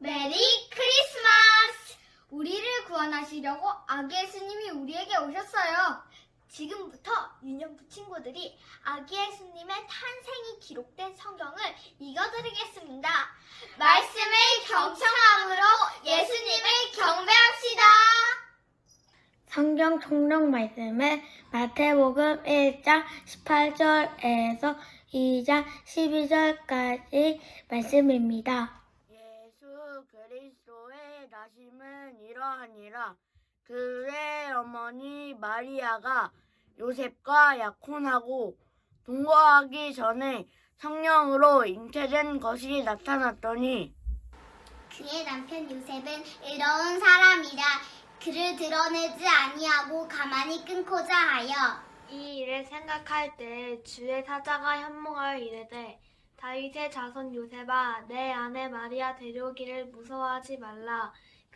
메리 크리스마스! 우리를 구원하시려고 아기 예수님이 우리에게 오셨어요. 지금부터 유년부 친구들이 아기 예수님의 탄생이 기록된 성경을 읽어드리겠습니다. 말씀을 경청함으로 예수님을 경배합시다. 성경 통독 말씀은 마태복음 1장 18절에서 2장 12절까지 말씀입니다. 나심은 이러하니라. 그의 어머니 마리아가 요셉과 약혼하고 동거하기 전에 성령으로 잉태된 것이 나타났더니 그의 남편 요셉은 의로운 사람이라 그를 드러내지 아니하고 가만히 끊고자 하여 이 일을 생각할 때 주의 사자가 현몽하여 이르되 다윗의 자손 요셉아 내 아내 마리아 데려오기를 무서워하지 말라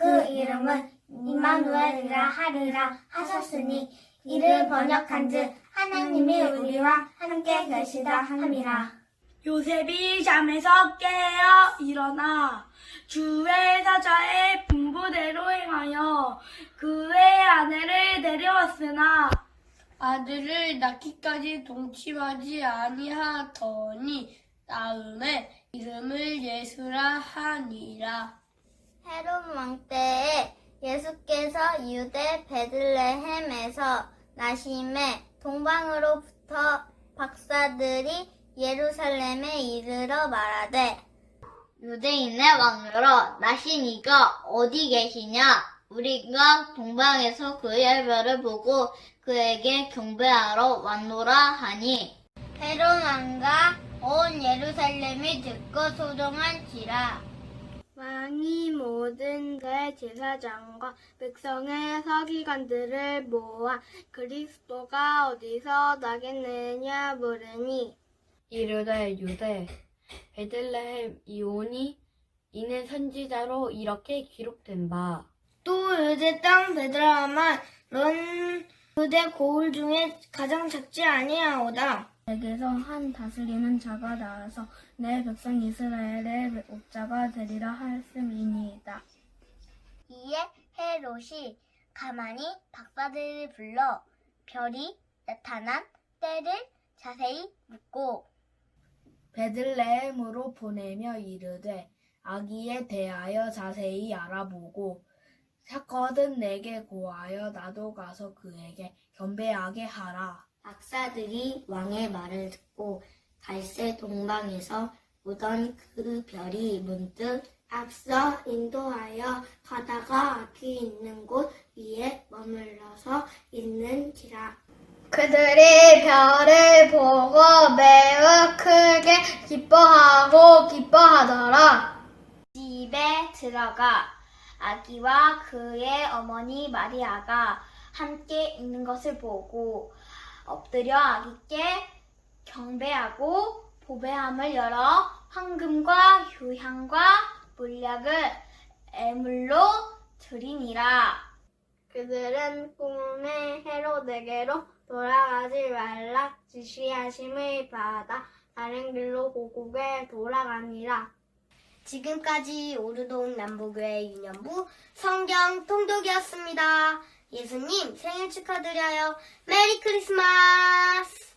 그 이름은 임마누엘이라 하리라 하셨으니 이를 번역한즉 하나님이 우리와 함께 계시다 함이라. 요셉이 잠에서 깨어 일어나 주의 사자의 분부대로 행하여 그의 아내를 데려왔으나 아들을 낳기까지 동침하지 아니하더니 다음에 이름을 예수라 하니라. 헤롯 왕 때에 예수께서 유대 베들레헴에서 나심에 동방으로부터 박사들이 예루살렘에 이르러 말하되 유대인의 왕으로 나신 이가 어디 계시냐? 우리가 동방에서 그의 별을 보고 그에게 경배하러 왔노라 하니 헤롯 왕과 온 예루살렘이 듣고 소동한지라 왕이 모든 대제사장과 백성의 서기관들을 모아 그리스도가 어디서 나겠느냐 물으니 이르되 유대 베들레헴 이오니 이는 선지자로 이렇게 기록된 바 또 유대 땅 베드라만 넌 유대 고을 중에 가장 작지 아니하오다. 내게서 한 다스리는 자가 나와서 내 백성 이스라엘의 옥자가 되리라 하였음이니이다. 이에 헤롯이 가만히 박사들을 불러 별이 나타난 때를 자세히 묻고 베들레헴으로 보내며 이르되 아기에 대하여 자세히 알아보고 사건은 내게 고하여 나도 가서 그에게 경배하게 하라. 박사들이 왕의 말을 듣고 갈새 동방에서 보던 그 별이 문득 앞서 인도하여 가다가 아기 있는 곳 위에 머물러서 있는지라. 그들이 별을 보고 매우 크게 기뻐하고 기뻐하더라. 집에 들어가 아기와 그의 어머니 마리아가 함께 있는 것을 보고 엎드려 아기께 경배하고 보배함을 열어 황금과 효향과 물약을 애물로 드리니라. 그들은 꿈에 헤롯에게로 돌아가지 말라 지시하심을 받아 다른 길로 고국에 돌아가니라. 지금까지 오르동 남부교회 유년부 성경 통독이었습니다. 예수님 생일 축하드려요. 메리 크리스마스!